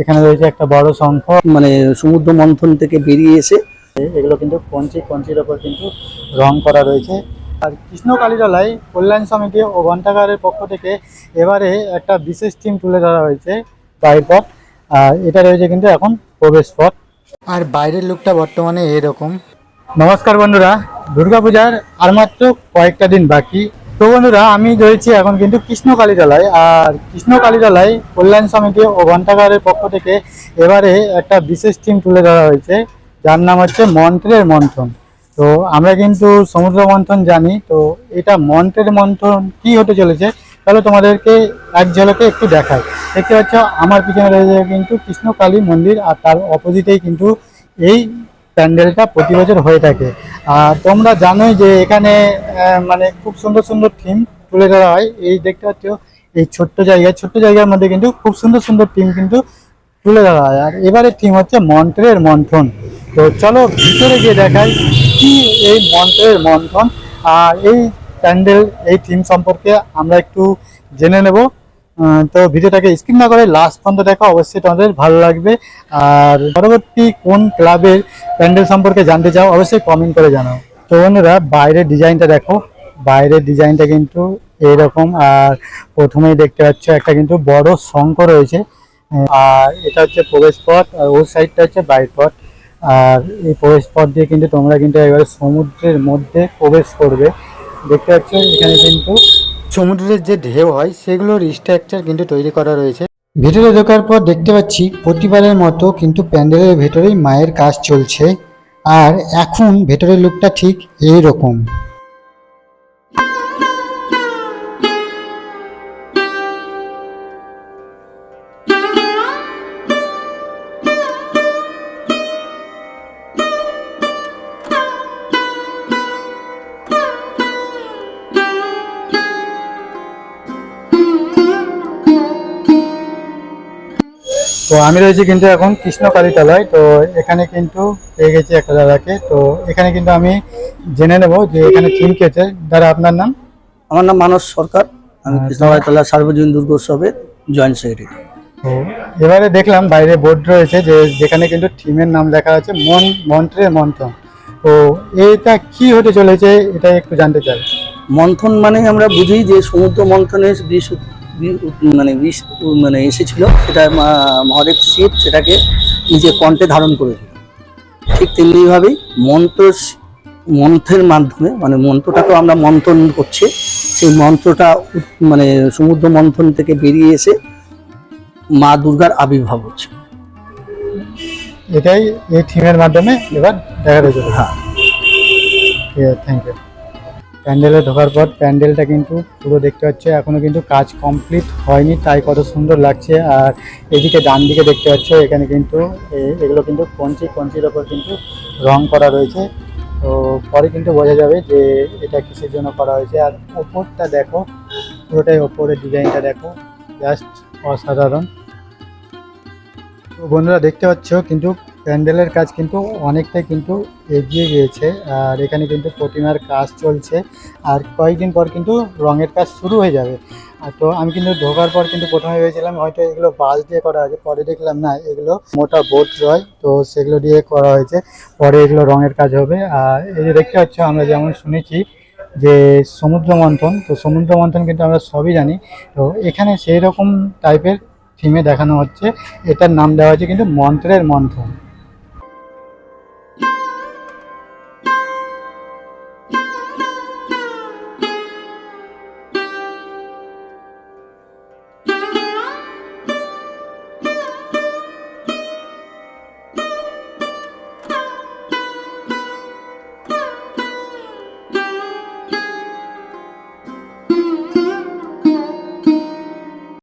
এখানে রয়েছে একটা বড় শঙ্খ মানে সমুদ্র মন্থন থেকে বেরিয়ে এসে, এগুলো কিন্তু কঞ্চি কঞ্চির ওপর কিন্তু রং করা রয়েছে। আর কৃষ্ণ কালীতলায় কল্যাণ সমিতি ও ঘণ্টাগারের পক্ষ থেকে এবারে একটা বিশেষ টিম তুলে ধরা হয়েছে বাইপথ আর এটা রয়েছে কিন্তু এখন প্রবেশ পথ। আর বাইরের লুকটা বর্তমানে এরকম। নমস্কার বন্ধুরা, দুর্গাপূজার আর মাত্র কয়েকটা দিন বাকি। তো বন্ধুরা, আমি রয়েছি এখন কিন্তু কৃষ্ণ কালীতলায় আর কৃষ্ণ কালীতলায় কল্যাণ সমিতি ও ঘণ্টাগারের পক্ষ থেকে এবারে একটা বিশেষ টিম তুলে ধরা হয়েছে, যার নাম হচ্ছে মন্ত্রের মন্থন। তো আমরা কিন্তু সমুদ্র মন্থন জানি, তো এটা মন্ত্রের মন্থন কি হতে চলেছে, তাহলে তোমাদেরকে এক ঝলকে একটু দেখায় দেখতে পাচ্ছ, আমার পিছনে রয়েছে কিন্তু কৃষ্ণকালী মন্দির, আর তার অপোজিটেই কিন্তু এই প্যান্ডেলটা প্রতি বছর হয়ে থাকে। আর তোমরা জানোই যে এখানে মানে খুব সুন্দর সুন্দর থিম তুলে ধরা হয়। এই দেখতে পাচ্ছ, এই ছোট্ট জায়গায় ছোট্ট জায়গার মধ্যে কিন্তু খুব সুন্দর সুন্দর থিম কিন্তু তুলে ধরা হয়। আর এবারে থিম হচ্ছে মন্ত্রের মন্থন। তো চলো ভিতরে গিয়ে দেখাই কি এই মন্ত্রের মন্থন। আর এই প্যান্ডেল, এই থিম সম্পর্কে আমরা একটু জেনে নেব। তো ভিডিওটাকে স্কিপ না করে লাস্ট পর্যন্ত দেখো, অবশ্যই তোমাদের ভালো লাগবে। আর পরবর্তী কোন ক্লাবের প্যান্ডেল সম্পর্কে জানতে চাও, অবশ্যই কমেন্ট করে জানাও। তো বন্ধুরা, বাইরের ডিজাইনটা দেখো। বাইরের ডিজাইনটা কিন্তু এরকম। আর প্রথমেই দেখতে পাচ্ছ, একটা কিন্তু বড় শঙ্খ রয়েছে। আর এটা হচ্ছে প্রবেশ পথ, আর ওর সাইডটা হচ্ছে বাইর পথ। আর এই প্রবেশ পথ দিয়ে কিন্তু তোমরা কিন্তু এবারে সমুদ্রের মধ্যে প্রবেশ করবে। দেখতে পাচ্ছ, এখানে কিন্তু সমুদ্রের যে ঢেউ হয়, সেগুলোর স্ট্রাকচার কিন্তু তৈরি করা রয়েছে। ভেতরে ঢোকার পর দেখতে পাচ্ছি, প্রতিবারের মতো কিন্তু প্যান্ডেলের ভেতরেই মায়ের কাজ চলছে। আর এখন ভেতরের লুকটা ঠিক এই রকম তো আমি রয়েছি কিন্তু এখন কৃষ্ণ কালীতলায় তো এখানে কিন্তু পেয়ে গেছি একটা দাদাকে। তো এখানে কিন্তু আমি জেনে নেব যে এখানে থিম কি হচ্ছে দাদা আপনার নাম? আমার নাম মানস সরকার। আমি আচ্ছা। কৃষ্ণবাড়িতলা সার্বজনীন দুর্গোৎসবের জয়েন্ট সেক্রেটারি। তো এবারে দেখলাম বাইরে বোর্ড রয়েছে যে যেখানে কিন্তু থিমের নাম লেখা আছে মন মন্ত্রের মন্থন। তো এটা কি হতে চলেছে এটা একটু জানতে চাই। মন্থন মানে আমরা বুঝি যে সমুদ্র মন্থনে বিষ উৎ- বি- উৎ- মানে বিষ মানে এসেছিল সেটা মহাদেব শিব সেটাকে নিজে কণ্ঠে ধারণ করেছিল। ঠিক তেমনিভাবেই মন্ত্র মন্ত্রের মাধ্যমে মানে মন্ত্রটা তো আমরা মন্থন করছি সেই মন্ত্রটা মানে সমুদ্র মন্থন থেকে বেরিয়ে এসে মা দুর্গার আবির্ভাব হচ্ছে। এটাই এই থিমের মাধ্যমে এবার দেখা রয়েছে হ্যাঁ। থ্যাংক ইউ প্যান্ডেলে ঢোকার পর প্যান্ডেলটা কিন্তু পুরো দেখতে পাচ্ছে, এখনও কিন্তু কাজ কমপ্লিট হয়নি, তাই কত সুন্দর লাগছে। আর এদিকে ডান দিকে দেখতে পাচ্ছ, এখানে কিন্তু এগুলো কিন্তু কঞ্চি, কঞ্চির ওপর কিন্তু রং করা রয়েছে। তো পরে কিন্তু বোঝা যাবে যে এটা কিসের জন্য করা হয়েছে। আর ওপরটা দেখো, পুরোটাই ওপরের ডিজাইনটা দেখো, জাস্ট অসাধারণ। তো বন্ধুরা দেখতে পাচ্ছ, কিন্তু প্যান্ডেলের কাজ কিন্তু অনেকটাই কিন্তু এগিয়ে গিয়েছে। আর এখানে কিন্তু প্রতিমার কাজ চলছে। আর কয়েকদিন পর কিন্তু রঙের কাজ শুরু হয়ে যাবে। তো আমি কিন্তু ঢোকার পর কিন্তু প্রথমে ভেবেছিলাম, হয়তো এগুলো বাঁশ দিয়ে করা হয়েছে, পরে দেখলাম না, এগুলো মোটা বোট রয়, তো সেগুলো দিয়ে করা হয়েছে। পরে এগুলো রঙের কাজ হবে। আর এই যে দেখতে পাচ্ছ, আমরা যেমন শুনেছি যে সমুদ্র মন্থন, তো সমুদ্র মন্থন কিন্তু আমরা সবই জানি। তো এখানে সেই রকম টাইপের থিমে দেখানো হচ্ছে। এটার নাম দেওয়া হয়েছে কিন্তু মন্ত্রের মন্থন।